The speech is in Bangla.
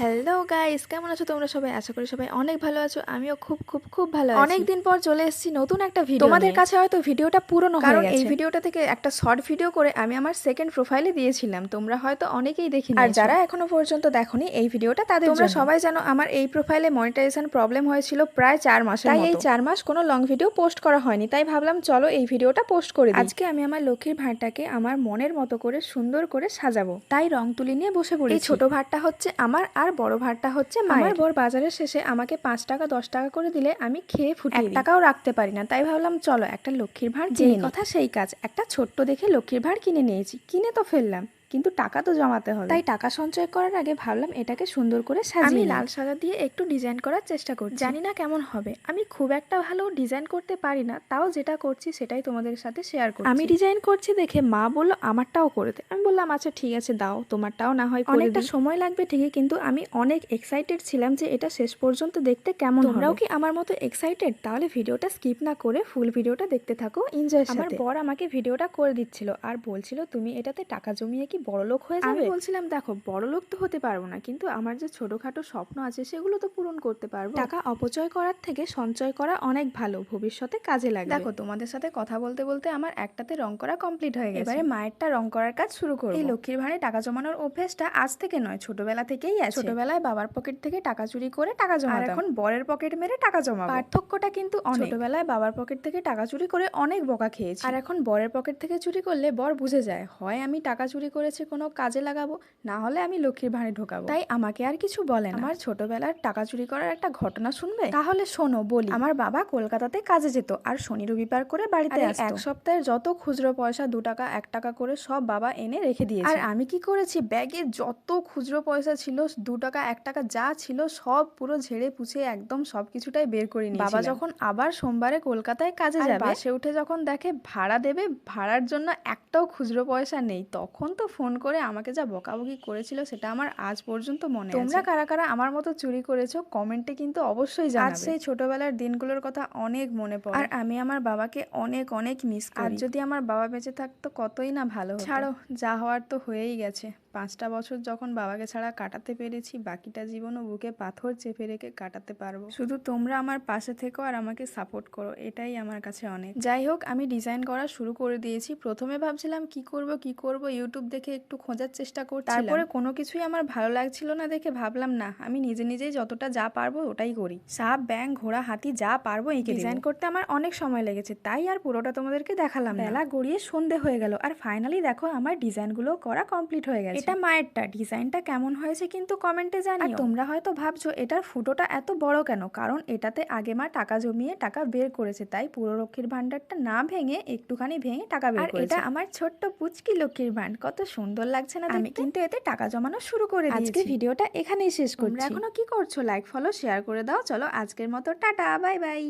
হ্যালো গাইস কেমন আছো তোমরা সবাই? আশা করি সবাই অনেক ভালো আছো। আমিও খুব খুব খুব ভালো আছি। অনেক দিন পর চলে এসেছি নতুন একটা ভিডিও তোমাদের কাছে হয়তো ভিডিওটা পুরনো হয়ে কারণ গেছে। এই ভিডিওটা থেকে একটা শর্ট ভিডিও করে আমি আমার সেকেন্ড প্রোফাইলে দিয়েছিলাম। তোমরা হয়তো অনেকেই দেখি আর যারা এখনও পর্যন্ত দেখোনি এই ভিডিওটা তাদের তোমরা। সবাই জানো আমার এই প্রোফাইলে মনিটাইজেশন প্রবলেম হয়েছিল প্রায় চার মাস তাই এই চার মাস কোনো লং ভিডিও পোস্ট করা হয়নি। তাই ভাবলাম চলো এই ভিডিওটা পোস্ট করে দিই। আজকে আমি আমার লক্ষ্মীর ভাঁড়টাকে আমার মনের মতো করে সুন্দর করে সাজাবো। তাই রং তুলি নিয়ে বসে পড়ি এই ছোট ভাঁড়টা হচ্ছে আমার আর বড় ভাঁড়টা হচ্ছে মায়ের। বর বাজারের শেষে আমাকে পাঁচ টাকা দশ টাকা করে দিলে আমি খেয়ে ফুটে এক টাকাও রাখতে পারি না তাই ভাবলাম চলো একটা লক্ষ্মীর ভাঁড় যে কথা সেই কাজ একটা ছোট্ট দেখে লক্ষ্মীর ভাঁড় কিনে নিয়েছি কিনে তো ফেললাম। কিন্তু টাকা তো জমাতে হবে। তাই টাকা সঞ্চয় করার আগে ভাবলাম এটাকে সুন্দর করে সাজিয়ে আমি লাল সাদা দিয়ে একটু ডিজাইন করার চেষ্টা করছি। জানি না কেমন হবে। আমি খুব একটা ভালো ডিজাইন করতে পারি না তাও যেটা করছি সেটাই তোমাদের সাথে শেয়ার করছি। আমি ডিজাইন করছি দেখে মা বলল আমারটাও করে দে। আমি বললাম আচ্ছা ঠিক আছে দাও তোমারটাও না হয় অনেকটা সময় লাগবে ঠিকই কিন্তু আমি অনেক এক্সাইটেড ছিলাম যে এটা শেষ পর্যন্ত দেখতে কেমন তোমরাও কি আমার মতো এক্সাইটেড তাহলে ভিডিওটা স্কিপ না করে ফুল ভিডিওটা দেখতে থাকো এনজয় আমার বর আমাকে ভিডিওটা করে দিচ্ছিল আর বলছিল তুমি এটাতে টাকা জমিয়ে কি বড় লোক হয়ে যাবে? আমি বলছিলাম দেখো বড় লোক তো হতে পারব না কিন্তু আমার যে ছোটখাটো স্বপ্ন আছে সেগুলো তো পূরণ করতে পারব। টাকা অপচয় করার থেকে সঞ্চয় করা অনেক ভালো ভবিষ্যতে কাজে লাগে দেখো তোমাদের সাথে কথা বলতে বলতে আমার একটাতে রং করা কমপ্লিট হয়ে গেছে। এবারে মায়েরটা রং করার কাজ শুরু করব। এই লক্ষ্মীর ভাঁড়ে টাকা জমানোর অভ্যেসটা আজ থেকে নয় ছোটবেলা থেকেই আছে। ছোটবেলায় বাবার পকেট থেকে টাকা চুরি করে টাকা জমা এখন বরের পকেট মেরে টাকা জমা পার্থক্যটা কিন্তু ছোটবেলায় বাবার পকেট থেকে টাকা চুরি করে অনেক বকা খেয়েছি। আর এখন বরের পকেট থেকে চুরি করলে বর বুঝে যায় হয় আমি টাকা চুরি করেছি কোনো কাজে লাগাবো না হলে আমি লক্ষ্মীর ভাঁড়ে ঢোকাবো। তাই আমাকে আর কিছু বলে না। আমার ছোটবেলার টাকা চুরি করার একটা ঘটনা শুনবে? তাহলে শোনো বলি। আমার বাবা কলকাতাতে কাজে যেত আর শনি রবিবার করে বাড়িতে এক সপ্তাহের যত খুচরো পয়সা দু টাকা এক টাকা করে সব বাবা এনে রেখে দিয়েছে। আর আমি কি করেছি? ব্যাগে যত খুচরো পয়সা ছিল দু টাকা এক টাকা যা ছিল সব পুরো ঝেড়ে পুছে একদম সব কিছুটাই বের করে নিই বাবা যখন আবার সোমবারে কলকাতায় কাজে যাবে বাসে উঠে যখন দেখে ভাড়া দেবে ভাড়ার জন্য একটাও খুচরো পয়সা নেই তখন তো ফোন করে আমাকে যা বকাবকি করেছিল সেটা আমার আজ পর্যন্ত মনে আছে। তোমরা কারা কারা আমার মতো চুরি করেছ কমেন্টে কিন্তু অবশ্যই জানাবে। আজ সেই ছোটবেলার দিনগুলোর কথা অনেক মনে পড়ে। আর আমি আমার বাবাকে অনেক অনেক মিস করি। আর যদি আমার বাবা বেঁচে থাকতো কতই না ভালো হতো। ছাড়ো যা হওয়ার তো হয়েই গেছে। পাঁচটা বছর যখন বাবাকে ছাড়া কাটাতে পেরেছি বাকিটা জীবনও বুকে পাথর চেপে রেখে কাটাতে পারব। শুধু তোমরা আমার পাশে থেকো আর আমাকে সাপোর্ট করো এটাই আমার কাছে অনেক। যাই হোক আমি ডিজাইন করা শুরু করে দিয়েছি। প্রথমে ভাবছিলাম কি করব কি করব ইউটিউব দেখে একটু খোঁজার চেষ্টা করছি তারপরে কোনো কিছুই আমার ভালো লাগছিল না দেখে ভাবলাম না আমি নিজে নিজেই যতটা যা পারব ওটাই করি। সাপ ব্যাং ঘোড়া হাতি যা পারব এঁকে ডিজাইন করতে আমার অনেক সময় লেগেছে তাই আর পুরোটা তোমাদেরকে দেখালাম। বেলা গড়িয়ে সন্ধে হয়ে গেল আর ফাইনালি দেখো আমার ডিজাইনগুলো করা কমপ্লিট হয়ে গেছে। এটা মায়েরটা ডিজাইনটা কেমন হয়েছে কিন্তু কমেন্টে জানি তোমরা হয়তো ভাবছ এটার ফুটোটা এত বড় কেন? কারণ এটাতে আগে মা টাকা জমিয়ে টাকা বের করেছে তাই পুরো লক্ষ্মীর ভান্ডারটা না ভেঙে একটুখানি ভেঙে টাকা বের করেছে এটা আমার ছোট্ট পুচকি লক্ষ্মীর ভান্ড কত সুন্দর লাগছে না আমি কিন্তু এতে টাকা জমানো শুরু করে দিয়েছি। আজকে ভিডিওটা এখানেই শেষ করছি। এখনও কি করছ? লাইক ফলো শেয়ার করে দাও। চলো আজকের মতো টাটা বাই বাই